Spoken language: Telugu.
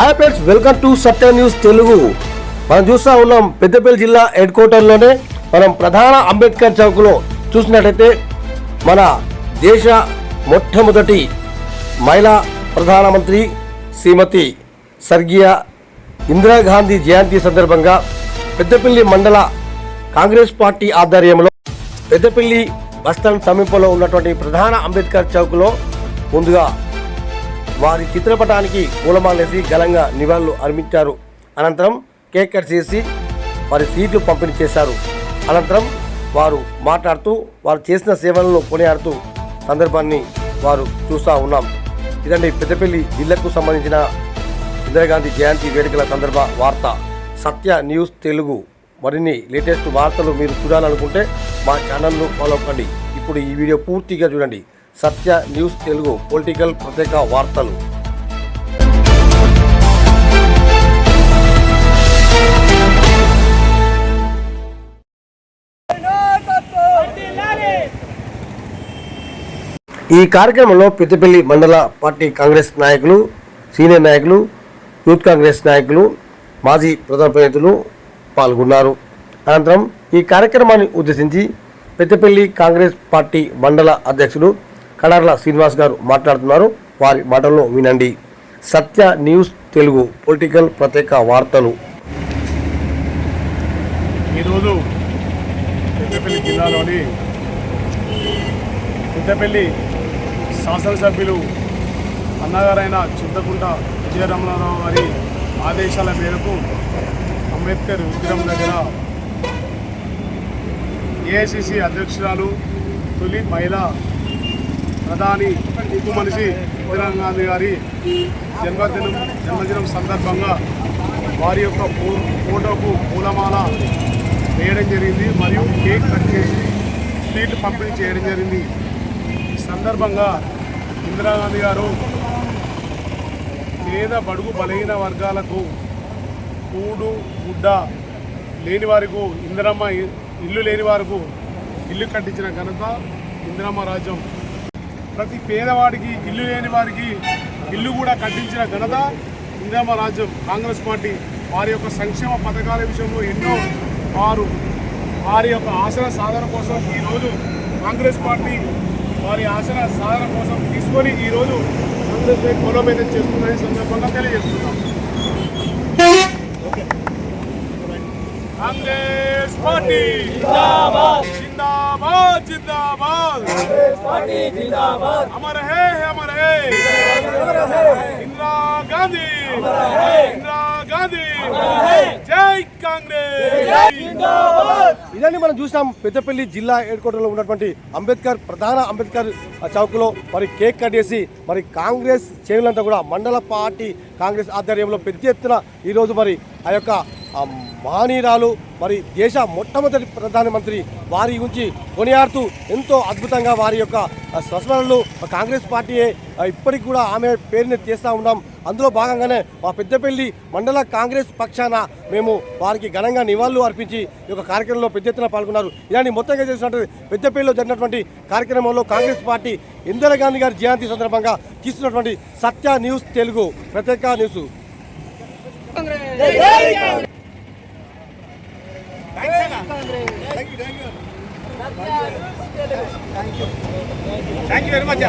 Hi friends welcome to Satya news Telugu మనం చూస్తూ ఉన్నాం పెద్దపల్లి జిల్లా హెడ్ క్వార్టర్లోనే మనం ప్రధాన అంబేద్కర్ చౌక్లో చూసినట్టయితే మన దేశ మొట్టమొదటి మహిళా ప్రధానమంత్రి శ్రీమతి స్వర్గీయ ఇందిరాగాంధీ జయంతి సందర్భంగా పెద్దపల్లి మండల కాంగ్రెస్ పార్టీ ఆధ్వర్యంలో పెద్దపల్లి బస్టాండ్ సమీపంలో ఉన్నటువంటి ప్రధాన అంబేద్కర్ చౌక్లో ముందుగా వారి చిత్రపటానికి పూలమాలేసి ఘనంగా నివాళులు అర్పించారు. అనంతరం కేక్ కట్ చేసి వారి సీట్లు పంపిణీ చేశారు. అనంతరం వారు మాట్లాడుతూ వారు చేసిన సేవలను కొనియాడుతూ సందర్భాన్ని వారు చూస్తూ ఉన్నాం. ఇదండి పెద్దపల్లి జిల్లాకు సంబంధించిన ఇందిరాగాంధీ జయంతి వేడుకల సందర్భ వార్త. సత్య న్యూస్ తెలుగు. మరిన్ని లేటెస్ట్ వార్తలు మీరు చూడాలనుకుంటే మా ఛానల్ను ఫాలో అవ్వండి. ఇప్పుడు ఈ వీడియో పూర్తిగా చూడండి. సత్య న్యూస్ తెలుగు పొలిటికల్ ప్రత్యేక వార్తలు. ఈ కార్యక్రమంలో పెద్దపల్లి మండల పార్టీ కాంగ్రెస్ నాయకులు సీనియర్ నాయకులు యూత్ కాంగ్రెస్ నాయకులు మాజీ ప్రజాప్రతినిధులు పాల్గొన్నారు. అనంతరం ఈ కార్యక్రమాన్ని ఉద్దేశించి పెద్దపల్లి కాంగ్రెస్ పార్టీ మండల అధ్యక్షుడు కడార్ల శ్రీనివాస్ గారు మాట్లాడుతున్నారు. వారి మాటల్లో వినండి. సత్య న్యూస్ తెలుగు పొలిటికల్ ప్రత్యేక వార్తలు. ఈరోజు పెద్దపల్లి జిల్లాలోని పెద్దపల్లి శాసనసభ్యులు అన్నగారైన చింతకుంట విజయరమణారావు గారి ఆదేశాల మేరకు అంబేద్కర్ విగ్రహం దగ్గర ఏఐసిసి అధ్యక్షురాలు తొలి మహిళా ప్రధాని ఉప్పు మనిషి ఇందిరాగాంధీ గారి జన్మదినం జన్మదినం సందర్భంగా వారి యొక్క ఫో- ఫోటోకు పూలమాల వేయడం జరిగింది మరియు కేక్ కట్ చేసి స్వీట్ పంపిణీ చేయడం జరిగింది. ఈ సందర్భంగా ఇందిరాగాంధీ గారు పేద బడుగు బలహీన వర్గాలకు కూడు గుడ్డ లేని వారికి ఇందిరమ్మ ఇల్లు లేని వారికి ఇల్లు కట్టించిన ఘనత ఇందిరమ్మ రాజ్యం. ప్రతి పేదవాడికి ఇల్లు లేని వారికి ఇల్లు కూడా కట్టించిన ఘనత ఇందిరమ్మ రాజ్యం. కాంగ్రెస్ పార్టీ వారి యొక్క సంక్షేమ పథకాల విషయంలో ఎన్నో వారు వారి యొక్క ఆశల సాధన కోసం ఈరోజు కాంగ్రెస్ పార్టీ వారి ఆశల సాధన కోసం తీసుకొని ఈరోజు కాంగ్రెస్ బలోపేతం చేస్తుందని సందర్భంగా తెలియజేస్తున్నాం. కాంగ్రెస్! కాంగ్రెస్ పార్టీ. జిందాబాద్. జిందాబాద్ జిందాబాద్. కాంగ్రెస్ పార్టీ జిందాబాద్ అమర హే అమర హే. ఇందిరా గాంధీ ఇందిరా గాంధీ హే జై కాంగ్రెస్. జిందాబాద్ ఇదని మనం చూసాం పెద్దపల్లి జిల్లా హెడ్కోటర్లో ఉన్నటువంటి అంబేద్కర్ ప్రధాన అంబేద్కర్ చౌక్లో మరి కేక్ కట్ చేసి మరి కాంగ్రెస్ చేనులంతా కూడా మండల పార్టీ కాంగ్రెస్ ఆధ్వర్యంలో పెద్ద ఎత్తున ఈరోజు మరి ఆ యొక్క మహనీయురాలు మరి దేశ మొట్టమొదటి ప్రధానమంత్రి వారి గురించి కొనియాడుతూ ఎంతో అద్భుతంగా వారి యొక్క స్వస్మరణలు కాంగ్రెస్ పార్టీయే ఇప్పటికి కూడా ఆమె పేరుని తీస్తూ ఉన్నాం. అందులో భాగంగానే మా పెద్దపల్లి మండల కాంగ్రెస్ పక్షాన మేము వారికి ఘనంగా నివాళులు అర్పించి ఈ యొక్క కార్యక్రమంలో పెద్ద ఎత్తున పాల్గొన్నారు. ఇలాంటి మొత్తంగా చేసినట్టు పెద్దపల్లిలో జరిగినటువంటి కార్యక్రమంలో కాంగ్రెస్ పార్టీ ఇందిరాగాంధీ గారి జయంతి సందర్భంగా తీసుకున్నటువంటి సత్య న్యూస్ తెలుగు ప్రత్యేక news. Thank you very much